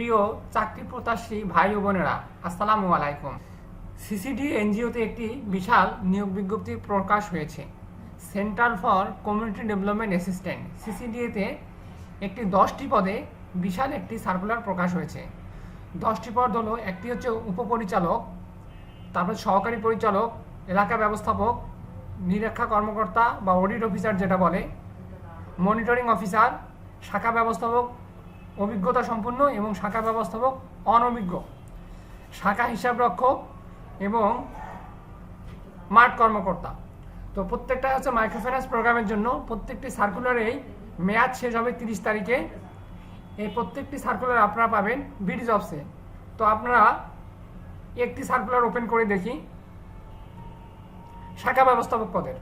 প্রিয় চাকরি প্রত্যাশী ভাই ও বোনেরা, আসসালামু আলাইকুম। সিসিডি এনজিওতে একটি বিশাল নিয়োগ বিজ্ঞপ্তি প্রকাশ হয়েছে। Centre for community development assistant, সিসিডিএতে একটি দশটি পদে বিশাল একটি সার্কুলার প্রকাশ হয়েছে। দশটি পদ হলো, একটি হচ্ছে উপপরিচালক, তারপর সহকারী পরিচালক, এলাকা ব্যবস্থাপক, নিরীক্ষা কর্মকর্তা বা অডিট অফিসার যেটা বলে, মনিটরিং অফিসার, শাখা ব্যবস্থাপক অভিজ্ঞতা সম্পন্ন এবং শাখা ব্যবস্থাপক অনভিজ্ঞ। শাখা হিসাবরক্ষক এবং মাঠ কর্মকর্তা। তো প্রত্যেকটা হচ্ছে মাইক্রোফিন্যান্স প্রোগ্রামের জন্য প্রত্যেকটি সার্কুলারেই মেয়াদ শেষ হবে তিরিশ তারিখে। এই প্রত্যেকটি সার্কুলার আপনারা পাবেন বিডি জবসে। তো আপনারা একটি সার্কুলার ওপেন করে দেখি শাখা ব্যবস্থাপক পদের।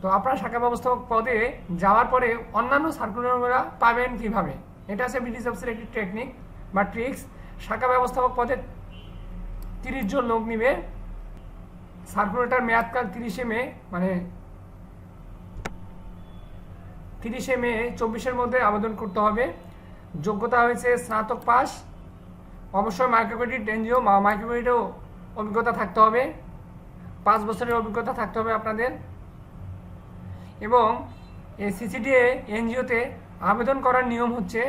তো আপনারা শাখা ব্যবস্থাপক পদে যাওয়ার পরে অন্যান্য সার্কুলারগুলো পাবেন কীভাবে? এটা হচ্ছে বিডি জবসের একটি টেকনিক বা ট্রিক্স শাখা ব্যবস্থাপক পদে তিরিশ জন লোক নিবে। সার্কুলেটার মেয়াদকাল তিরিশে মে মানে তিরিশে মে চব্বিশের মধ্যে আবেদন করতে হবে। যোগ্যতা হয়েছে স্নাতক পাস অবশ্যই মাইক্রোক্রেডিট এনজিও মাইক্রোক্রেডিটেও অভিজ্ঞতা থাকতে হবে। পাঁচ বছরের অভিজ্ঞতা থাকতে হবে আপনাদের। এবং সিসিডিএ এনজিওতে আবেদন করার নিয়ম হচ্ছে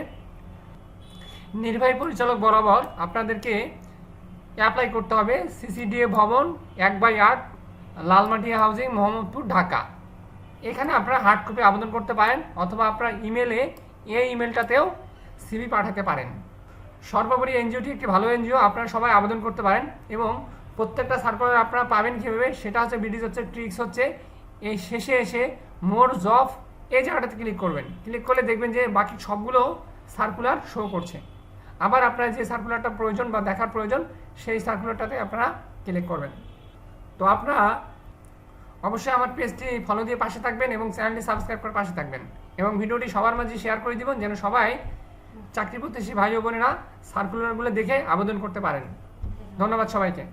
নির্বাহী পরিচালক বরাবর আপনাদেরকে অ্যাপ্লাই করতে হবে সিসিডিএ ভবন এক বাই আট লালমাটিয়া হাউজিং মোহাম্মদপুর, ঢাকা। এখানে আপনারা হার্ড কপি আবেদন করতে পারেন অথবা আপনার ইমেলে এই ইমেলটাতেও সিভি পাঠাতে পারেন। সর্বোপরি এনজিওটি একটি ভালো এনজিও, আপনারা সবাই আবেদন করতে পারেন এবং প্রত্যেকটা সার্কুলার আপনারা পাবেন কীভাবে সেটা হচ্ছে বিডিজ হচ্ছে ট্রিক্স হচ্ছে, এই শেষে এসে মোর জব এই জায়গাটাতে ক্লিক করবেন। ক্লিক করলে দেখবেন যে বাকি সবগুলো সার্কুলার শো করছে। আবার আপনার যে সার্কুলারটা প্রয়োজন বা দেখার প্রয়োজন, সেই সার্কুলারটাতে আপনারা ক্লিক করবেন। তো আপনারা অবশ্যই আমার পেজটি ফলো দিয়ে পাশে থাকবেন এবং চ্যানেলটি সাবস্ক্রাইব করে পাশে থাকবেন এবং ভিডিওটি সবার মাঝে শেয়ার করে দিবেন, যেন সবাই চাকরি প্রত্যাশী ভাই ও বোনেরা সার্কুলারগুলো দেখে আবেদন করতে পারেন। ধন্যবাদ সবাইকে।